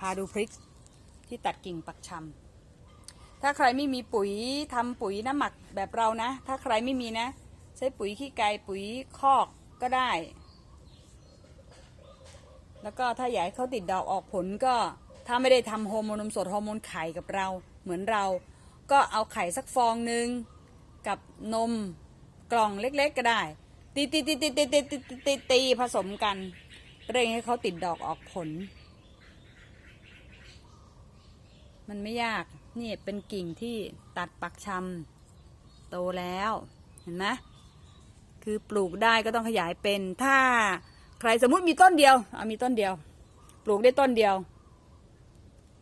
พาดูพริกที่ตัดกิ่งปักชำถ้าใครไม่มีปุ๋ยทำปุ๋ยน้ำหมักแบบเรานะ ถ้าใครไม่มีนะ ใช้ปุ๋ยขี้ไก่ปุ๋ยคอกก็ได้ แล้วก็ถ้าอยากให้เขาติดดอกออกผลก็ถ้าไม่ได้ทำฮอร์โมนนมสดฮอร์โมนไข่กับเราเหมือนเรา ก็เอาไข่สักฟองหนึ่งกับนมกล่องเล็กๆก็ได้ ตีตีตีตีตีตีตีตีตีตีผสมกันเร่งให้เขาติดดอกออกผล มันไม่ยาก นี่เป็นกิ่งที่ตัดปักชำโตแล้ว เห็นไหมคือปลูกได้ก็ต้องขยายเป็น ถ้าใครสมมุติมีต้นเดียว เอามีต้นเดียว ปลูกได้ต้นเดียว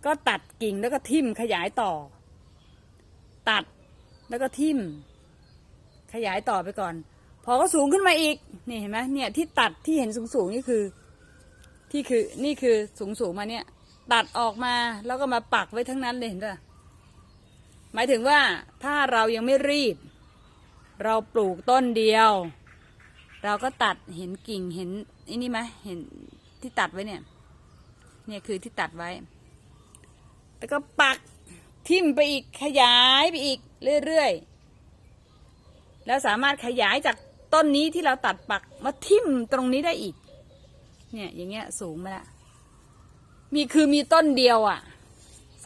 ก็ตัดกิ่งแล้วก็ทิ่มขยายต่อ ตัดแล้วก็ทิ่ม ขยายต่อไปก่อน พอก็สูงขึ้นมาอีก นี่เห็นไหมเนี่ยที่ตัดที่เห็นสูงสูงๆนี่คือ ที่คือนี่คือสูงสูงๆมาเนี่ย ตัดออกมาแล้วก็มาปักไว้ทั้งนั้นเลยเห็นป่ะหมายถึงว่าถ้าเรายังไม่รีบ เราปลูกต้นเดียว เราก็ตัดเห็นกิ่งเห็นอ้นี่ไหมเห็นที่ตัดไว้เนี่ย เนี่ยคือที่ตัดไว้ แล้วก็ปักทิ่มไปอีกขยายไปอีกเรื่อยๆ แล้วสามารถขยายจากต้นนี้ที่เราตัดปักมาทิ่มตรงนี้ได้อีก เนี่ยอย่างเงี้ยสูงมาละ มีคือมีต้นเดียวอะ่ะ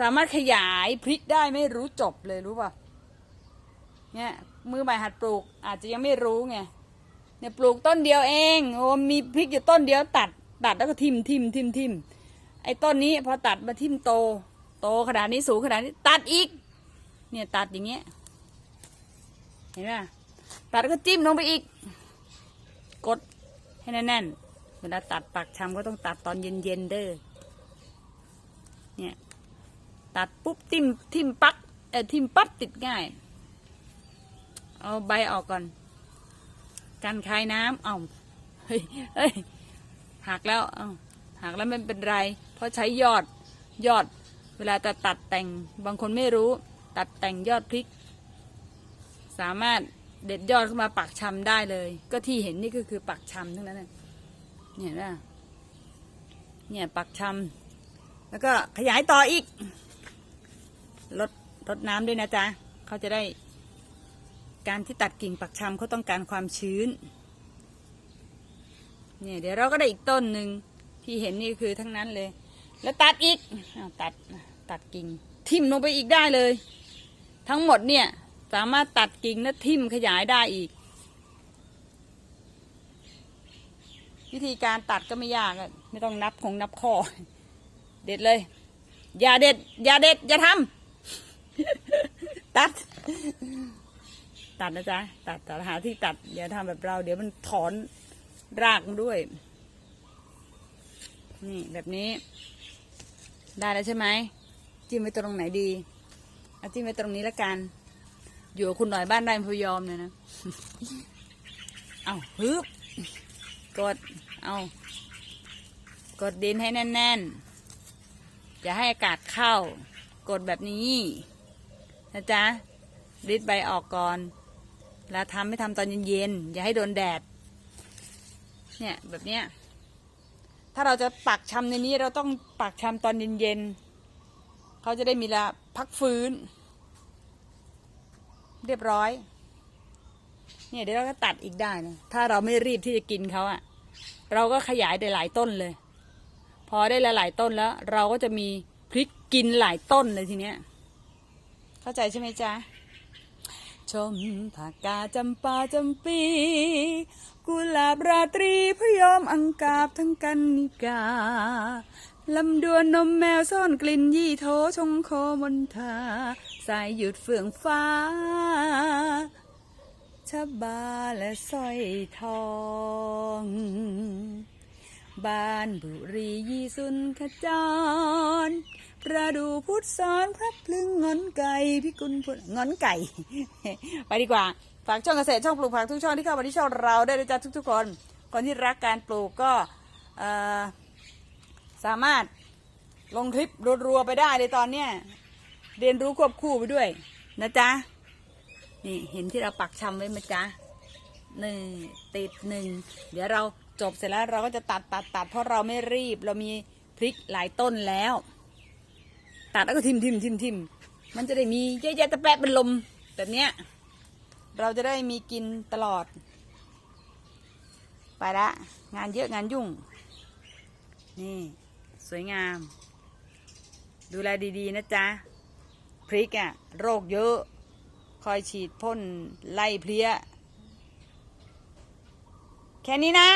สามารถขยายพริกได้ไม่รู้จบเลยรู้ป่ะเนี่ยมือใหม่หัดปลูก อาจจะยังไม่รู้ไงเนี่ยปลูกต้นเดียวเองโอ้มีพริกอยู่ต้นเดียวตัด ตัดแล้วก็ทิมทิมทิมทิมไอ้ต้นนี้พอตัดมาทิมโต โตขนาดนี้สูงขนาดนี้ ตัดอีก เนี่ยตัดอย่างเงี้ยเห็นไหมตัดแล้วก็จิ้มลงไปอีก กดให้แน่นๆเวลาตัดปักชำก็ต้องตัดตอนเย็นๆเด้อ เนี่ย ตัดปุ๊บทิ่มทิมปักเออทิมปั๊บติดง่าย เอาใบออกก่อนกันคายน้ำเอาเฮ้ยเฮ้ยหักแล้วเอาหักแล้วไม่เป็นไร เพราะใช้ยอดยอด เวลาจะตัดแต่งบางคนไม่รู้ ตัดแต่งยอดพริก สามารถเด็ดยอดขึ้นมาปักชำได้เลย ก็ที่เห็นนี่ก็คือปักชำทั้งนั้นเนี่ยเห็นะเนี่ยปักชำ แล้วก็ขยายต่ออีกลดลดน้ำด้วยนะจ๊ะเขาจะได้ การที่ตัดกิ่งปักชำเขาต้องการความชื้นเนี่ยเดี๋ยวเราก็ได้อีกต้นหนึ่งที่เห็นนี่คือทั้งนั้นเลย แล้วตัดอีกอตัดตัดกิ่ง ทิ่มลงไปอีกได้เลย ทั้งหมดเนี่ยสามารถตัดกิ่งและทิ่มขยายได้อีก วิธีการตัดก็ไม่ยากอะไม่ต้องนับคงนับข้อ เด็ดเลย อย่าเด็ด อย่าเด็ด อย่าทำตัด ตัดนะจ๊ะ ตัดตัดหาที่ตัด อย่าทำแบบเรา เดี๋ยวมันถอนรากมันด้วย นี่แบบนี้ ได้แล้วใช่ไหม จิ้มไว้ตรงไหนดี เอาจิ้มไว้ตรงนี้ละกัน อยู่กับคุณหน่อยบ้านได้พยอมเนี่ยนะ เอาฮึบกด เอา กดดินให้แน่น ๆ อย่าให้อากาศเข้า กดแบบนี้นะจ๊ะริดใบออกก่อน แล้วทำไม่ทำตอนเย็นๆ อย่าให้โดนแดด เนี่ยแบบเนี้ย ถ้าเราจะปักชำในนี้เราต้องปักชำตอนเย็นๆเขาจะได้มีเวลาพักฟื้น เรียบร้อย เนี่ยเดี๋ยวเราก็ตัดอีกได้นะถ้าเราไม่รีบที่จะกินเขาอะเราก็ขยายได้หลายต้นเลย พอได้หลายๆต้นแล้ว เราก็จะมีพริกกินหลายต้นเลยทีเนี้ย เข้าใจใช่ไหมจ๊ะ ชมผักกาจำปาจำปี กุหลาบราตรีพยอมอังกาบทั้งกันนิกาลำดวนนมแมวซ่อนกลิ่นยี่โถชงโคมนทาสายหยุดเฟื่องฟ้าชะบาและสร้อยทอง บ้านบุรียี่สุนขจร ประดูพุทธสอนพระพลึงงอนไก่พิกุลพุทธงอนไก่ ไปดีกว่า ฝากช่องเกษตรช่องปลูกผักทุกช่องที่เข้ามาที่ช่องเราได้เลยจ้าทุก ๆ คน คนที่รักการปลูกก็สามารถลงคลิปรัวๆไปได้เลยตอนเนี้ยเรียนรู้ควบคู่ไปด้วย นะจ๊ะ นี่เห็นที่เราปักชำไว้ไหมจ๊ะหนึ่งติดหนึ่งเดี๋ยวเรา จบเสร็จแล้วเราก็จะตัดตัดตัดเพราะเราไม่รีบ เรามีพริกหลายต้นแล้ว ตัดแล้วก็ทิมทิมทิมทิมมันจะได้มีเยอะแยะตะแปะเป็นลมแบบเนี้ยเราจะได้มีกินตลอด ไปละ งานเยอะงานยุ่ง นี่ สวยงาม ดูแลดีๆ นะจ๊ะ พริกอะโรคเยอะ คอยฉีดพ่นไล่เพลี้ย แค่นี้นะ